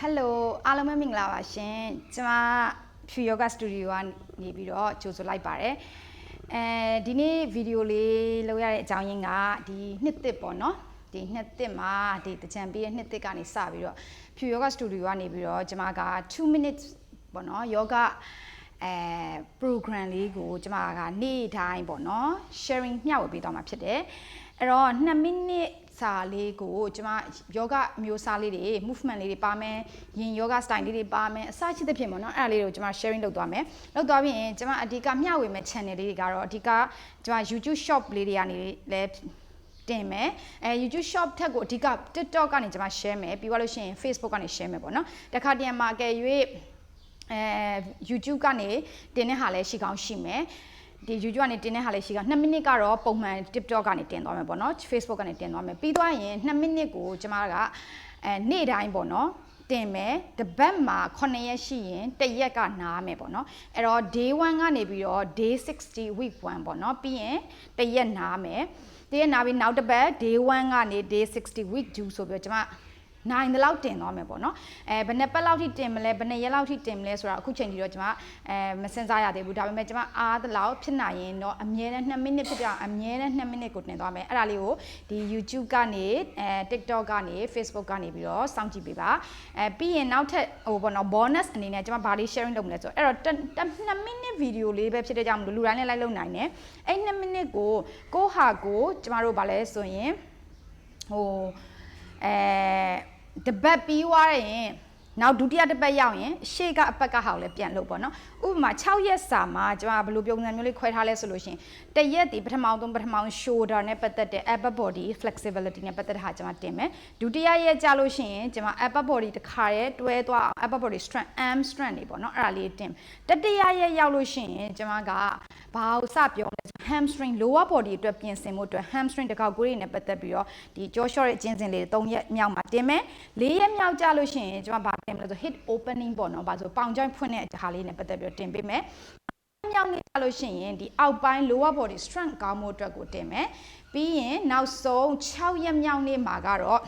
ဟယ်လိုအားလုံးပဲမင်္ဂလာပါရှင်ကျွန်မဖြူယောဂစတူဒီယိုကနေပြီးတော့ကြိုဆိုလိုက်ပါတယ်အဲဒီနေ့ဗီဒီယိုလေးလုပ်ရတဲ့အကြောင်းရင်းကဒီနှစ်သစ်ပေါ့နော်ဒီနှစ်သစ်မှာဒီတကြံပြီးရဲ့နှစ်သစ်ကနေစပြီးတော့ဖြူယောဂစတူဒီယိုကနေပြီးတော့ကျွန်မက2 minutes ပေါ့နော်ယောဂအဲ program လေးကိုကျွန်မကနေ့တိုင်းပေါ့နော် sharing မျှဝေပေးသွားမှာဖြစ်တယ် အဲ့တော့2 minute စာလေးကိုကျွန်မယောဂမျိုးစားလေးတွေ movement လေးတွေပါမယ်ရင်ယောဂ style လေးတွေပါမယ်အစရှိသဖြင့်ပေါ့နော်အဲ့ဒါလေးတွေကိုကျွန်မ sharing လုပ်သွားမယ်လုပ်သွားပြီးရင်ကျွန်မအဓိကမျှဝေမဲ့ channel လေးတွေကတော့အဓိကကျွန်မ YouTube shop လေးတွေကနေလည်းတင်မယ်အဲ YouTube shop ထက်ကိုအဓိက TikTok ကနေကျွန်မ share မယ်ပြီးသွားလို့ရှိရင် Facebook ကနေ share မယ်ပေါ့နော်တခါတည်းမှာအကယ်၍အဲ YouTube ကနေတင်တဲ့ဟာလည်းရှိကောင်းရှိမယ် ဒီ YouTube ကနေတင်တဲ့ဟာလေးရှိက2မိနစ်ကတော့ပုံမှန် TikTok ကနေတင်သွားမယ်ပေါ့နော် Facebook ကနေတင်သွားမယ်ပြီးသွားရင်2မိနစ်ကိုကျမကအဲနေ့တိုင်းပေါ့နော်တင်မယ်တပတ်မှာ9ရက်ရှိရင်တစ်ရက်ကနားမယ်ပေါ့နော်အဲ့တော့ day 1ကနေပြီးတော့ day 60 week 1ပေါ့နော်ပြီးရင်တစ်ရက်နားမယ်တရက်နားပြီးနောက်တစ်ပတ် day 1ကနေ day 60 week 2ဆိုပြီးတော့ကျမ နိုင်တဲ့လောက်တင်သွားမယ်ပေါ့နော်အဲဘယ်နှစ်ပတ်လောက်ထိတင်မလဲဘယ်နှစ်ရက်လောက်ထိတင်မလဲဆိုတာအခုချိန်ကြီးတော့ကျွန်မအဲမစင်စားရသေးဘူးဒါပေမဲ့ကျွန်မအားတဲ့လောက်ဖြစ်နိုင်ရင်တော့အမြဲတမ်း2မိနစ်ဖြစ်ကြအမြဲတမ်း2မိနစ်ကိုတင်သွားမယ်အဲ့ဒါလေးကိုဒီ YouTube ကနေအဲ TikTok ကနေ Facebook ကနေပြီးတော့စောင့်ကြည့်ပေးပါအဲပြီးရင်နောက်ထပ်ဟိုပေါ့နော် bonus အနေနဲ့ကျွန်မဘာလေး sharing လုပ်မလဲဆိုတော့အဲ့တော့2မိနစ်ဗီဒီယိုလေးပဲဖြစ်တဲ့ကြောင့်မလို့လူတိုင်းလည်းလိုက်လုပ်နိုင်တယ်အဲ့2မိနစ်ကိုကိုဟာကိုကျမတို့ဗာလဲဆိုရင်ဟိုအဲ တပတ်ပြီးသွားရင်နောက်ဒုတိယတစ်ပတ်ရောက်ရင်ရှေ့ကအပတ်ကဟာကိုလည်းပြန်လုပ်ပေါ့နော်ဥပမာ6ရက်စာမှာကျွန်တော်ဘယ်လိုပုံစံမျိုးလေးခွဲထားလဲဆိုလို့ရှိရင်တရက်ဒီပထမဆုံးပထမဆုံး shoulder နဲ့ပတ်သက်တဲ့ upper body flexibility နဲ့ပတ်သက်တဲ့ဟာကျွန်မတင်မယ်ဒုတိယရက်ကြလို့ရှိရင်ကျွန်မ upper body တစ်ခါရဲတွဲသွားအောင် upper body strength arm strength တွေပေါ့နော်အဲ့ဒါလေးတင်တတိယရက်ရောက်လို့ရှိရင်ကျွန်မကဘာကိုစပြောလဲ hamstring lower body အတွက်ပြင်ဆင်မှုအတွက် hamstring တစ်ခေါက်ကိုယ်ရည်နဲ့ပတ်သက်ပြီးတော့ဒီကြောရှော့ရဲ့အကျဉ်းစဉ်လေး၃ရက်မြောက်မှာတင်မယ်၄ရက်မြောက်ကြလို့ရှိရင်ကျွန်မဘာတင်မလဲဆို hip opening ပေါ့နော်ဘာဆိုပေါင်ကြောင့်ဖွင့်တဲ့ဟာလေးနဲ့ပတ်သက်ပြီးတော့တင်ပေးမယ်မြောက်နေကြလို့ရှိရင်ဒီအောက်ပိုင်း lower body strength ကောင်းမှုအတွက်ကိုတင်မယ်ပြီးရင်နောက်ဆုံး6ရက်မြောက်နေ့မှာကတော့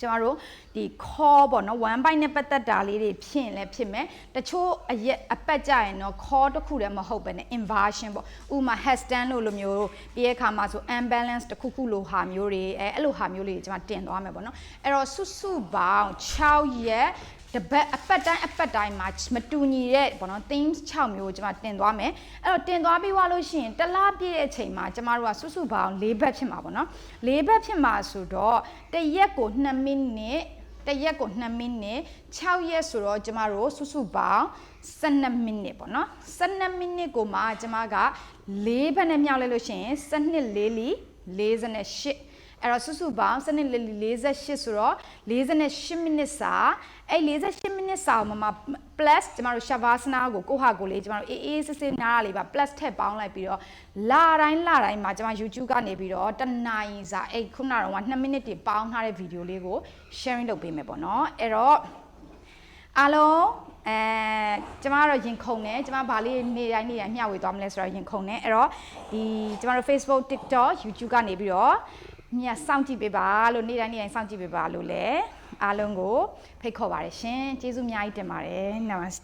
ကျမတို့ဒီ core ပေါ့နော် one byte နဲ့ပတ်သက်တာလေးတွေဖြစ်ရင်လည်းဖြစ်မယ်တချို့အရက်အပတ်ကြရင်တော့ core တစ်ခုတည်းမဟုတ်ပဲね inversion ပေါ့ဥမာ headstand လို့လိုမျိုးပြီးရဲ့ခါမှာဆို unbalance တစ်ခုခုလိုဟာမျိုးတွေအဲအဲ့လိုဟာမျိုးလေးတွေကျမတင်သွားမယ်ပေါ့နော်အဲ့တော့စုစုပေါင်း6ရက် တပတ်အပတ်တိုင်းအပတ်တိုင်းမှာမတူညီတဲ့ဘောနော် themes 6မျိုးကျွန်မတင်သွားမယ်အဲ့တော့တင်သွားပြီးွားလို့ရှိရင်တစ်လပြည့်တဲ့အချိန်မှာကျမတို့ကစုစုပေါင်း၄ဘက်ဖြစ်မှာပေါ့နော်၄ဘက်ဖြစ်မှာဆိုတော့တရက်ကို2မိနစ်တရက်ကို2မိနစ်6ရက်ဆိုတော့ကျမတို့စုစုပေါင်း12မိနစ်ပေါ့နော်12မိနစ်ကိုမှကျမက၄ဘက်နဲ့မြောက်လိုက်လို့ရှိရင်12လေးလီ48 အဲ့တော့စုစုပေါင်းစနစ်48ဆိုတော့48မိနစ်စာအဲ့48မိနစ်စာမှာမှာ plus ကျမတို့ shavasana ကိုကိုဟာကိုလေးကျမတို့အေးအေးစစ်စစ်နားရလေးပါ plus ထည့်ပေါင်းလိုက်ပြီးတော့လာတိုင်းလာတိုင်းမှာကျမ YouTube ကနေပြီးတော့တနာရီစာအဲ့ခုနကတော့2မိနစ်တွေပေါင်းထားတဲ့ဗီဒီယိုလေးကို sharing လုပ်ပေးမယ်ပေါ့နော်အဲ့တော့အားလုံးအဲကျမတို့ရင်ခုန်တယ်ကျမဗာလေးနေ့တိုင်းနေ့တိုင်းမျှဝေသွားမလဲဆိုတော့ရင်ခုန်တယ်အဲ့တော့ဒီကျမတို့ Facebook TikTok YouTube ကနေပြီးတော့ မြတ်စောင့်ကြည့်ပေးပါလို့နေ့တိုင်းနေ့တိုင်းစောင့်ကြည့်ပေးပါလို့လည်းအားလုံးကိုဖိတ်ခေါ်ပါတယ်ရှင်ကျေးဇူးအများကြီးတင်ပါတယ် namaste